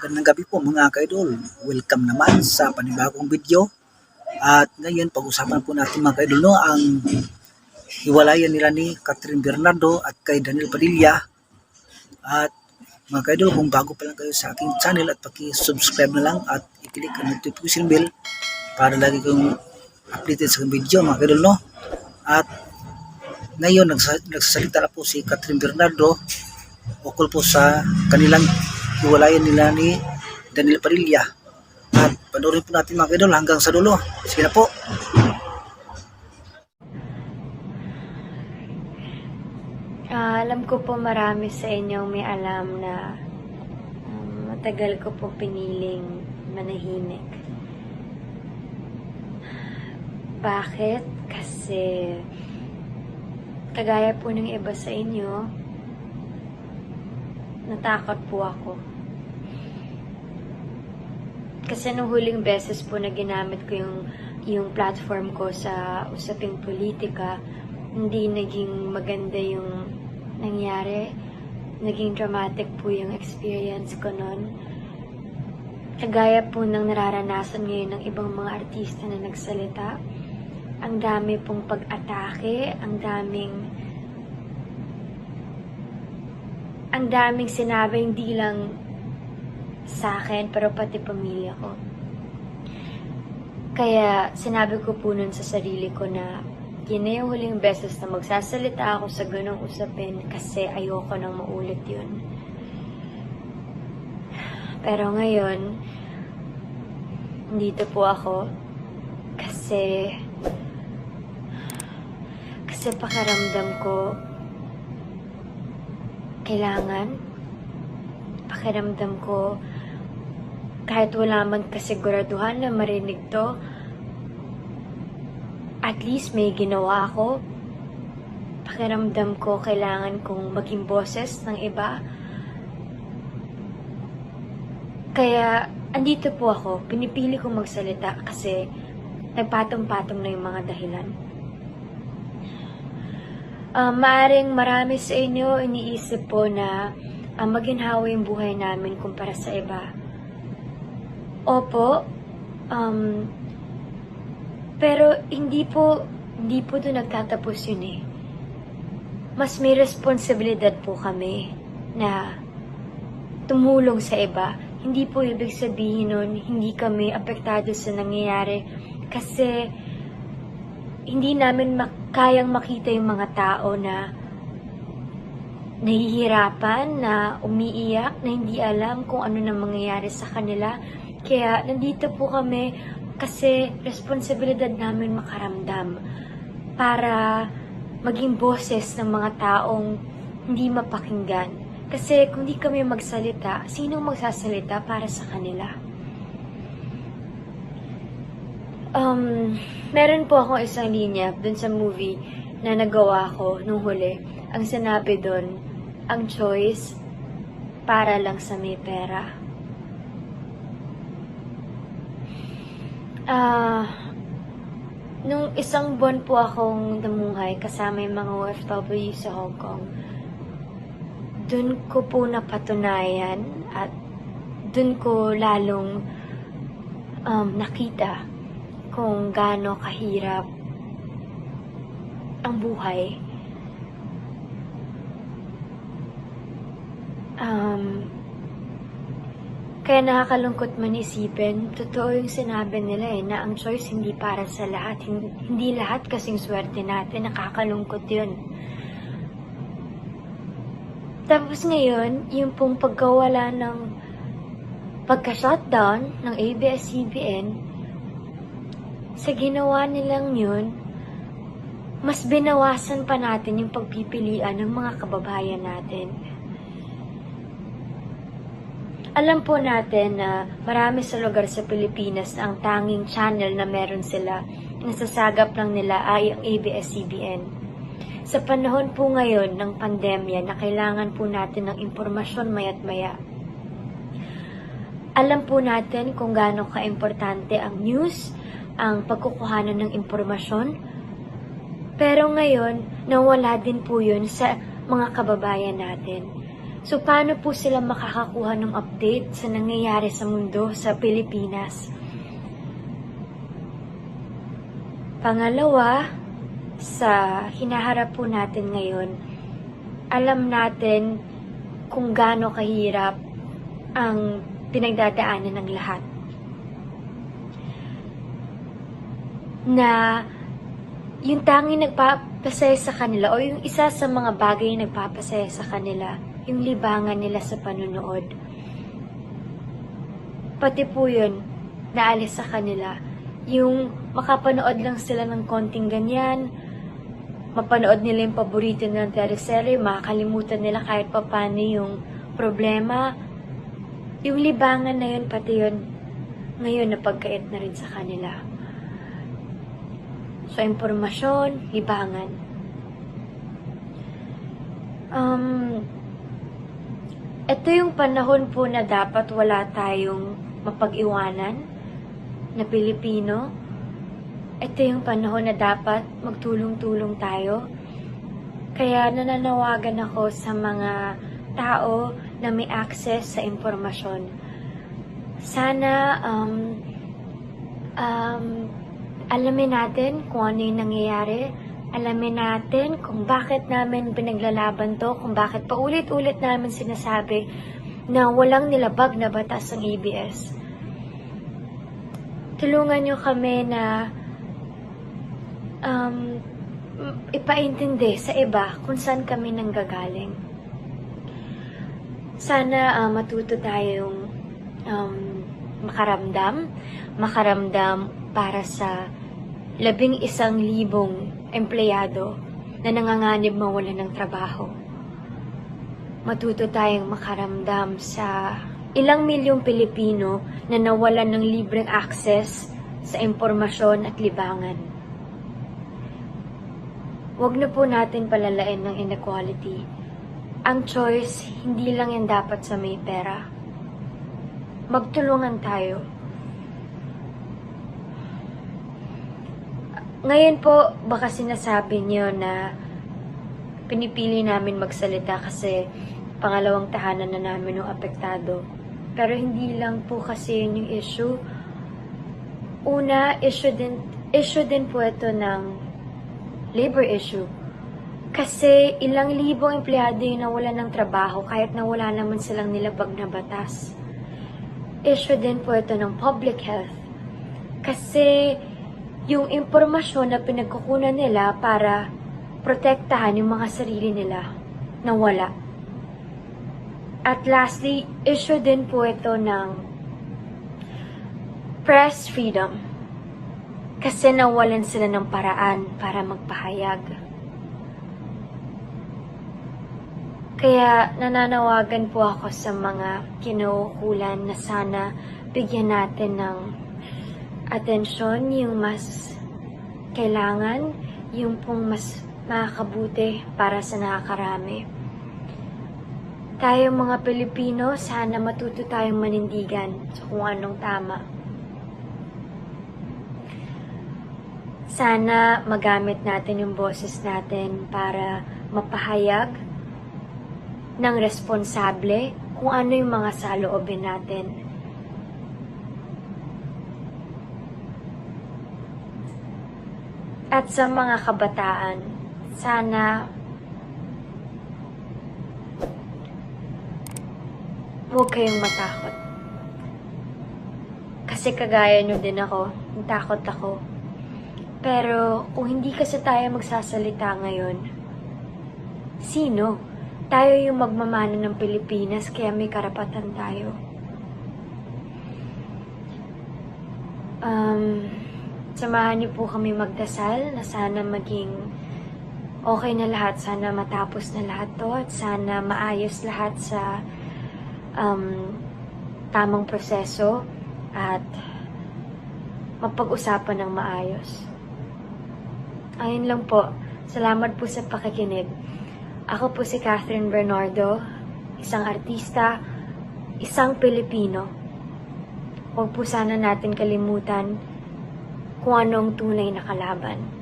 Magandang gabi po mga kaidol. Welcome naman sa panibagong video. At ngayon pag-usapan po natin mga kaidol no, ang hiwalayan nila ni Catherine Bernardo at kay Daniel Padilla. At mga kaidol, kung bago pa lang kayo sa aking channel at paki-subscribe na lang at i-click ang notification bell para lagi kayong updated sa video mga kaidol no. At ngayon nagsa- nagsasalita na po si Catherine Bernardo ukol po sa kanilang hiwalayan nila ni Daniel Padilla. At panoorin po natin mga kaidol hanggang sa dulo. Sige na po. Ah, alam ko po marami sa inyong may alam na um, matagal ko po piniling manahimik. Bakit? Kasi kagaya po ng iba sa inyo, natakot po ako. Kasi nung huling beses po na ginamit ko yung, yung platform ko sa usaping politika, hindi naging maganda yung nangyari. Naging dramatic po yung experience ko noon. Kagaya po ng nararanasan ngayon ng ibang mga artista na nagsalita. Ang dami pong pag-atake, ang daming ang daming sinabi hindi lang sa akin pero pati pamilya ko. Kaya sinabi ko po nun sa sarili ko na yun na yung huling beses na magsasalita ako sa ganong usapin kasi ayoko nang maulit yun. Pero ngayon, dito po ako kasi kasi pakiramdam ko kailangan pakiramdam ko kahit wala man kasiguraduhan na marinig to at least may ginawa ako. Pakiramdam ko kailangan kong maging boses ng iba. Kaya andito po ako. Pinipili kong magsalita kasi nagpatong-patong na yung mga dahilan. Ah, maaring marami sa inyo iniisip po na uh, maginhawa yung buhay namin kumpara sa iba. Opo, um, pero hindi po, hindi po doon nagtatapos yun eh. Mas may responsibilidad po kami na tumulong sa iba. Hindi po ibig sabihin nun, hindi kami apektado sa nangyayari kasi hindi namin kayang makita yung mga tao na nahihirapan, na umiiyak, na hindi alam kung ano na mangyayari sa kanila. Kaya nandito po kami kasi responsibilidad namin makaramdam para maging boses ng mga taong hindi mapakinggan. Kasi kung di kami magsalita, sino magsasalita para sa kanila? Um, meron po akong isang linya dun sa movie na nagawa ko nung huli. Ang sinabi dun, ang choice para lang sa may pera. Ah, nung isang buwan po akong namuhay kasama yung mga OFW sa Hong Kong, dun ko po napatunayan at dun ko lalong um, nakita kung gaano kahirap ang buhay. Um, kaya nakakalungkot man isipin, totoo yung sinabi nila eh, na ang choice hindi para sa lahat. Hin- Hindi lahat kasing swerte natin, nakakalungkot yun. Tapos ngayon, yung pong pagkawala ng pagka-shutdown ng ABS-CBN, sa ginawa nilang yun, mas binawasan pa natin yung pagpipilian ng mga kababayan natin. Alam po natin na marami sa lugar sa Pilipinas na ang tanging channel na meron sila, nasasagap lang nila ay ang ABS-CBN. Sa panahon po ngayon ng pandemya na kailangan po natin ng impormasyon mayat maya, alam po natin kung gaano ka-importante ang news, ang pagkukuhanan ng impormasyon. Pero ngayon, nawala din po yun sa mga kababayan natin. So, paano po sila makakakuha ng update sa nangyayari sa mundo sa Pilipinas? Pangalawa, sa hinaharap po natin ngayon, alam natin kung gaano kahirap ang pinagdadaanan ng lahat. Na yung tanging nagpapasaya sa kanila o yung isa sa mga bagay na nagpapasaya sa kanila, yung libangan nila sa panunood. Pati po yun, naalis sa kanila. Yung makapanood lang sila ng konting ganyan, mapanood nila yung paborito nilang teleserye, makakalimutan nila kahit papano yung problema. Yung libangan na yun, pati yun, ngayon napagkait na rin sa kanila. So, impormasyon, libangan. Um, ito yung panahon po na dapat wala tayong mapag-iwanan na Pilipino. Ito yung panahon na dapat magtulong-tulong tayo. Kaya nananawagan ako sa mga tao na may access sa impormasyon. Sana um, um, alamin natin kung ano yung nangyayari. Alamin natin kung bakit namin pinaglalaban to, kung bakit paulit-ulit namin sinasabi na walang nilabag na batas ng ABS. Tulungan nyo kami na um, ipaintindi sa iba kung saan kami nanggagaling. Sana ah, matuto tayong um, makaramdam, makaramdam para sa labing isang libong empleyado na nanganganib mawala ng trabaho. Matuto tayong makaramdam sa ilang milyong Pilipino na nawalan ng libreng access sa impormasyon at libangan. Huwag na po natin palalain ng inequality. Ang choice, hindi lang yan dapat sa may pera. Magtulungan tayo. Ngayon po, baka sinasabi niyo na pinipili namin magsalita kasi pangalawang tahanan na namin yung apektado. Pero hindi lang po kasi yun yung issue. Una, issue din, issue din po ito ng labor issue. Kasi ilang libong empleyado yung nawalan ng trabaho kahit na wala naman silang nilabag na batas. Issue din po ito ng public health. Kasi yung impormasyon na pinagkukunan nila para protektahan yung mga sarili nila nawala. At lastly, issue din po ito ng press freedom. Kasi nawalan sila ng paraan para magpahayag. Kaya nananawagan po ako sa mga kinukulan na sana bigyan natin ng atensyon yung mas kailangan, yung pong mas makakabuti para sa nakakarami. Tayo mga Pilipino, sana matuto tayong manindigan sa kung anong tama. Sana magamit natin yung boses natin para mapahayag ng responsable kung ano yung mga saloobin natin. At sa mga kabataan, sana huwag kayong matakot. Kasi kagaya nyo din ako, takot ako. Pero kung hindi kasi tayo magsasalita ngayon, sino? Tayo yung magmamana ng Pilipinas kaya may karapatan tayo. Um, samahan niyo po kami magdasal na sana maging okay na lahat. Sana matapos na lahat to at sana maayos lahat sa um, tamang proseso at mapag-usapan ng maayos. Ayun lang po. Salamat po sa pakikinig. Ako po si Catherine Bernardo, isang artista, isang Pilipino. Huwag po sana natin kalimutan kung anong tunay na kalaban.